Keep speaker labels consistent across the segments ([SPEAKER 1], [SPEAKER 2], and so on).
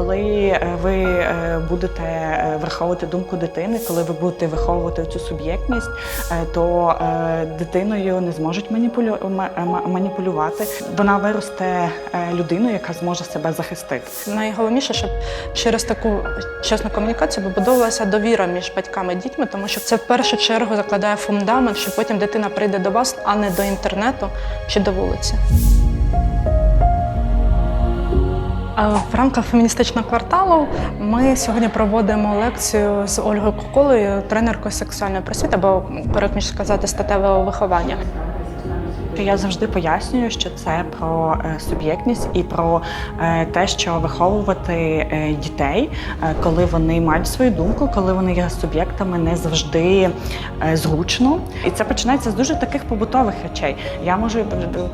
[SPEAKER 1] коли е, ви е, будете е, враховувати думку дитини, коли ви будете виховувати цю суб'єктність, то дитиною не зможуть маніпулю... ма- ма- маніпулювати. Вона виросте людиною, яка зможе себе захистити.
[SPEAKER 2] Найголовніше, щоб через таку чесну комунікацію вибудовувалася довіра між батьками і дітьми, тому що це в першу чергу закладає фундамент, що потім дитина прийде до вас, а не до інтернету чи до вулиці. А В рамках феміністичного кварталу ми сьогодні проводимо лекцію з Ольгою Коколою, тренеркою сексуальної просвіти, або коректніше сказати, статевого виховання.
[SPEAKER 1] Я завжди пояснюю, що це про е, суб'єктність і про е, те, що виховувати е, дітей, коли вони мають свою думку, коли вони є суб'єктами, не завжди зручно. І це починається з дуже таких побутових речей. Я можу,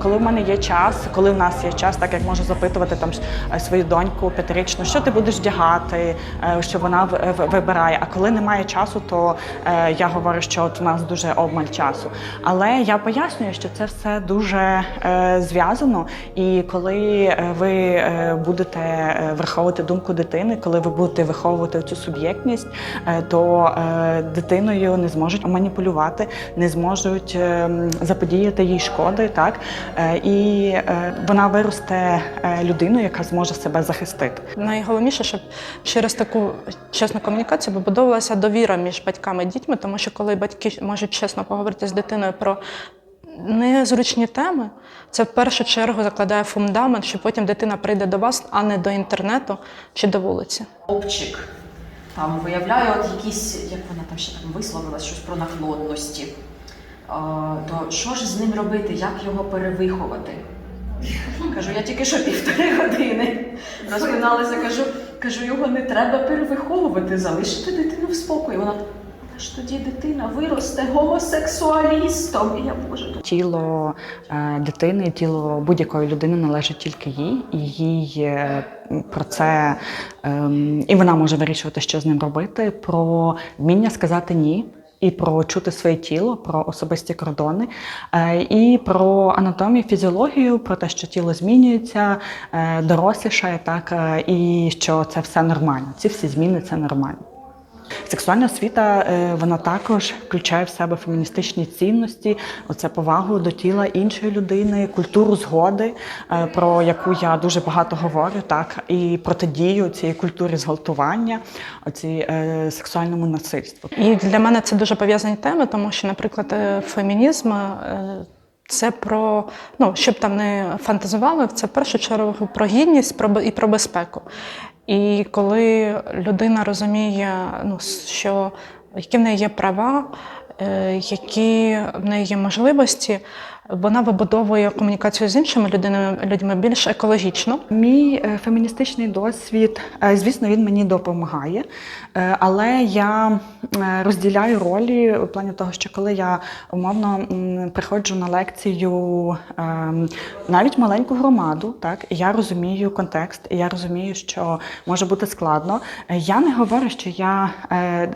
[SPEAKER 1] коли в мене є час, коли в нас є час, так як можу запитувати там свою доньку п'ятирічну, що ти будеш вдягати, що вона в- в- вибирає. А коли немає часу, то я говорю, що от у нас дуже обмаль часу. Але я пояснюю, що це все дуже е, зв'язано. І коли е, ви е, будете враховувати думку дитини, коли ви будете виховувати цю суб'єктність, то дитиною не зможуть маніпулювати, не зможуть заподіяти їй шкоди, так і вона виросте людиною, яка зможе себе захистити.
[SPEAKER 2] Найголовніше, щоб через таку чесну комунікацію вибудовувалася довіра між батьками і дітьми, тому що коли батьки можуть чесно поговорити з дитиною про незручні теми, це в першу чергу закладає фундамент, що потім дитина прийде до вас, а не до інтернету чи до вулиці.
[SPEAKER 3] хлопчик там виявляє от якісь, як вона там ще там висловилась, щось про наклонності. А, то що ж з ним робити, як його перевиховати? Кажу, я тільки що півтори години розминалася, кажу, кажу, його не треба перевиховувати, залишити дитину в спокої. Вона, ж тоді дитина виросте гомосексуалістом. І я боже,
[SPEAKER 1] Тіло е, дитини, тіло будь-якої людини належить тільки їй, і їй е, про це ем, і вона може вирішувати, що з ним робити, про вміння сказати ні. І про чути своє тіло, про особисті кордони, е, і про анатомію, фізіологію, про те, що тіло змінюється, дорослішає, так і що це все нормально. Ці всі зміни це нормально. Сексуальна освіта е, вона також включає в себе феміністичні цінності, оце повагу до тіла іншої людини, культуру згоди, е, про яку я дуже багато говорю, так і протидію цієї культурі зґвалтування, оці е, сексуальному насильству.
[SPEAKER 2] І для мене це дуже пов'язані теми, тому що, наприклад, фемінізм. Це про ну, щоб там не фантазували, це в першу чергу про гідність про і про безпеку. І коли людина розуміє, ну, що які в неї є права, е, які в неї є можливості, вона вибудовує комунікацію з іншими людинами, людьми більш екологічно.
[SPEAKER 1] Мій е, феміністичний досвід, е, звісно, він мені допомагає, е, але я розділяю ролі у плані того, що коли я умовно приходжу на лекцію навіть маленьку громаду, так я розумію контекст, я розумію, що може бути складно. Я не говорю, що я,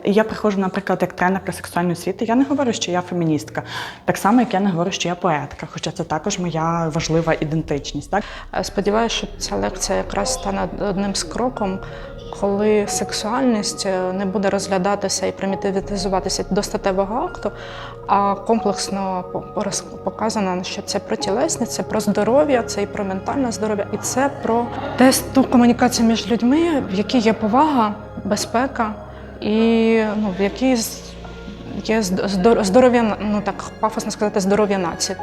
[SPEAKER 1] я приходжу, наприклад, як тренерка сексуальної освіти, я не говорю, що я феміністка, так само, як я не говорю, що я поетка, хоча це також моя важлива ідентичність. Так?
[SPEAKER 2] Е, Сподіваюся, що ця лекція якраз стане одним з кроком, коли сексуальність е, не буде розглядатися і примітивізуватися до статевого акту, а комплексно по- показано, що це про тілесність, це про здоров'я, це і про ментальне здоров'я, і це про тест ту комунікацію між людьми, в якій є повага, безпека і ну, в якій є здо- здоров'я, ну так пафосно сказати, здоров'я нації.